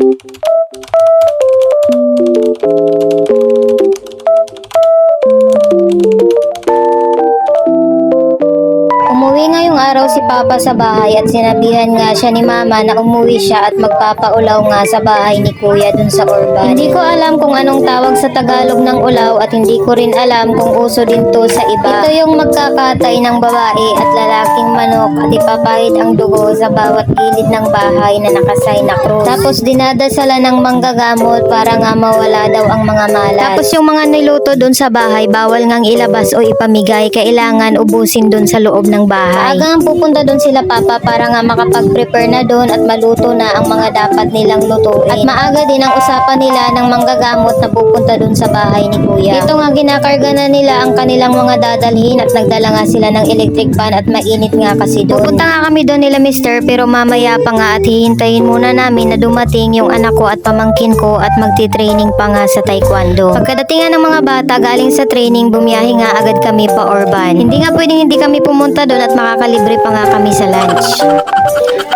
Umuwi araw si Papa sa bahay at sinabihan nga siya ni Mama na umuwi siya at magpapaulaw nga sa bahay ni Kuya dun sa urban. Hindi ko alam kung anong tawag sa Tagalog ng ulaw at hindi ko rin alam kung uso din to sa iba. Ito yung magkakatay ng babae at lalaking manok at ipapahid ang dugo sa bawat gilid ng bahay na nakasay na krus. Tapos dinadasala ng manggagamot para nga mawala daw ang mga malas. Tapos yung mga niluto dun sa bahay, bawal ngang ilabas o ipamigay. Kailangan ubusin dun sa loob ng bahay. Maaga nga pupunta dun sila papa para nga makapag-prepare na dun at maluto na ang mga dapat nilang lutuin. At maaga din ang usapan nila ng manggagamot na pupunta dun sa bahay ni kuya. Dito nga ginakarga na nila ang kanilang mga dadalhin at nagdala nga sila ng electric fan at mainit nga kasi doon. Pupunta nga kami doon nila mister pero mamaya pa nga at hihintayin muna namin na dumating yung anak ko at pamangkin ko at magti-training pa nga sa taekwondo. Pagkadating nga ng mga bata galing sa training, bumiyahe nga agad kami pa Orban. Hindi nga pwedeng hindi kami pumunta doon at makakalibre pa nga kami sa lunch.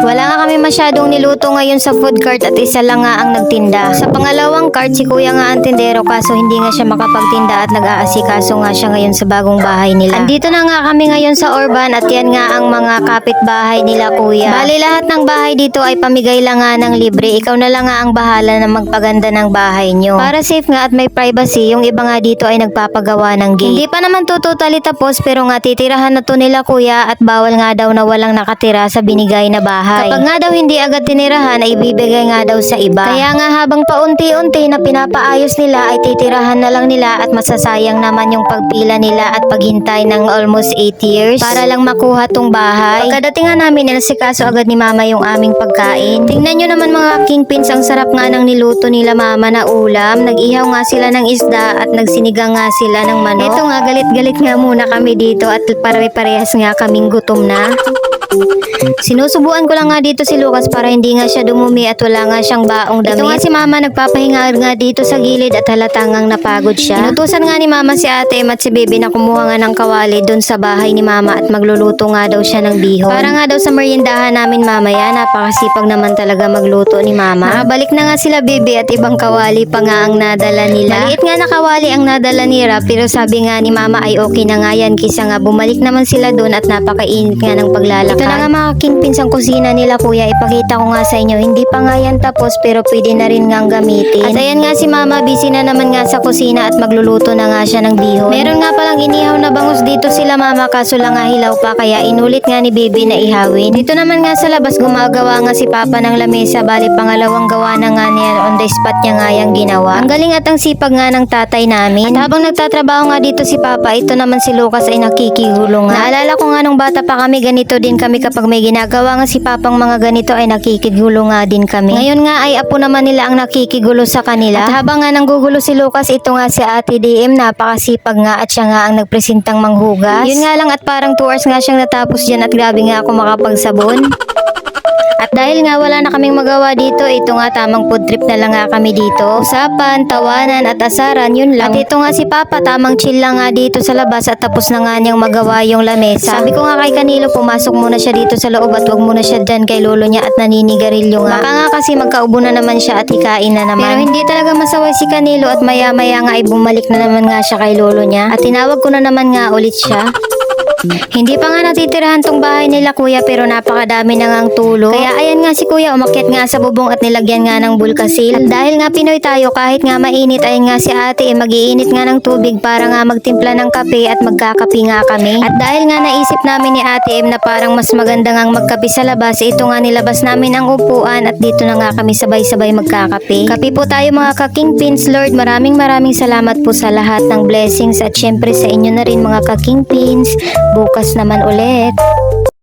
Wala nga kami masyadong niluto ngayon sa food cart at isa lang nga ang nagtinda. Sa pangalawang cart, si kuya nga ang tindero kaso hindi nga siya makapagtinda at nag-aasikaso nga siya ngayon sa bagong bahay nila. Andito na nga kami ngayon sa Orban at yan nga ang mga kapitbahay nila kuya. Bali lahat ng bahay dito ay pamigay lang nga ng libre. Ikaw na lang nga ang bahala na magpaganda ng bahay nyo. Para safe nga at may privacy, yung iba nga dito ay nagpapagawa ng gate. Hindi pa naman to tapos pero nga titirahan na to nila kuya at bawal nga daw na walang nakatira sa binigay na bahay. Kapag nga daw hindi agad tinirahan ay ibibigay nga daw sa iba. Kaya nga habang paunti-unti na pinapaayos nila ay titirahan na lang nila at masasayang naman yung pagpila nila at paghintay ng almost 8 years para lang makuha tong bahay. Pagkadating nga namin, nasikaso agad ni mama yung aming pagkain. Tingnan nyo naman mga kingpins, ang sarap nga ng niluto nila mama na ulam. Nag-ihaw nga sila ng isda at nagsinigang nga sila ng manok. Ito nga, galit-galit nga muna kami dito at pare-parehas nga kaming gutom na. Sinusubuan ko lang nga dito si Lucas para hindi nga siya dumumi at wala nga siyang baong damit. Ito nga si mama nagpapahinga nga dito sa gilid at halatang ngang napagod siya. Inutusan nga ni mama si ate Em at si baby na kumuha nga ng kawali doon sa bahay ni mama at magluluto nga daw siya ng bihon. Para nga daw sa meriendahan namin mamaya, napakasipag naman talaga magluto ni mama. Nakabalik na nga sila baby at ibang kawali pa nga ang nadala nila. Maliit nga na kawali ang nadala ni Ra pero sabi nga ni mama ay okay na nga yan kisa nga bumalik naman sila doon at napakainit nga ng paglalakad. Ito na nga mga kingpins ang kusina nila kuya, ipakita ko nga sa inyo. Hindi pa nga yan tapos pero pwede na rin nga gamitin. At ayan nga si mama, busy na naman nga sa kusina at magluluto na nga siya ng bihon. Meron nga palang inihaw na bangus dito sila mama kaso lang nga hilaw pa kaya inulit nga ni baby na ihawin. Dito naman nga sa labas gumagawa nga si papa ng lamesa bali pangalawang gawa na nga niya on the spot niya nga yung ginawa. Ang galing at ang sipag nga ng tatay namin. At habang nagtatrabaho nga dito si papa, ito naman si Lucas ay nakikigulo nga. Naalala ko nga nung bata pa kami ganito din kami kapag may ginagawa nga si papang mga ganito ay nakikigulo nga din kami. Ngayon nga ay apo naman nila ang nakikigulo sa kanila. At habang nga nanggugulo si Lucas, ito nga si Ate DM, napakasipag nga at siya nga ang nagpresentang manghugas. Yun nga lang at parang 2 hours nga siyang natapos dyan at grabe nga ako makapagsabon. At dahil nga wala na kaming magawa dito, ito nga tamang food trip na lang nga kami dito. Usapan, tawanan at asaran, yun lang. At ito nga si Papa, tamang chill lang nga dito sa labas at tapos na nga niyang magawa yung lamesa. Sabi ko nga kay Kanilo, pumasok muna siya dito sa loob at wag muna siya dyan kay lolo niya at naninigarilyo nga. Baka nga kasi magkaubo na naman siya at hikain na naman. Pero hindi talaga masaway si Kanilo at maya maya nga ay bumalik na naman nga siya kay lolo niya. At tinawag ko na naman nga ulit siya. Hindi pa nga natitirahan tong bahay nila kuya pero napakadami na ngang tulo. Kaya ayan nga si kuya umakyat nga sa bubong at nilagyan nga ng bulkasil. At dahil nga Pinoy tayo kahit nga mainit ayan nga si ate eh, magiinit nga ng tubig para nga magtimpla ng kape at magkakape nga kami. At dahil nga naisip namin ni ate em na parang mas maganda nga magkape sa labas, ito nga nilabas namin ang upuan at dito na nga kami sabay-sabay magkakape. Kape po tayo mga kakingpins Lord. Maraming maraming salamat po sa lahat ng blessings at syempre sa inyo na rin mga kakingpins. Bukas naman ulit.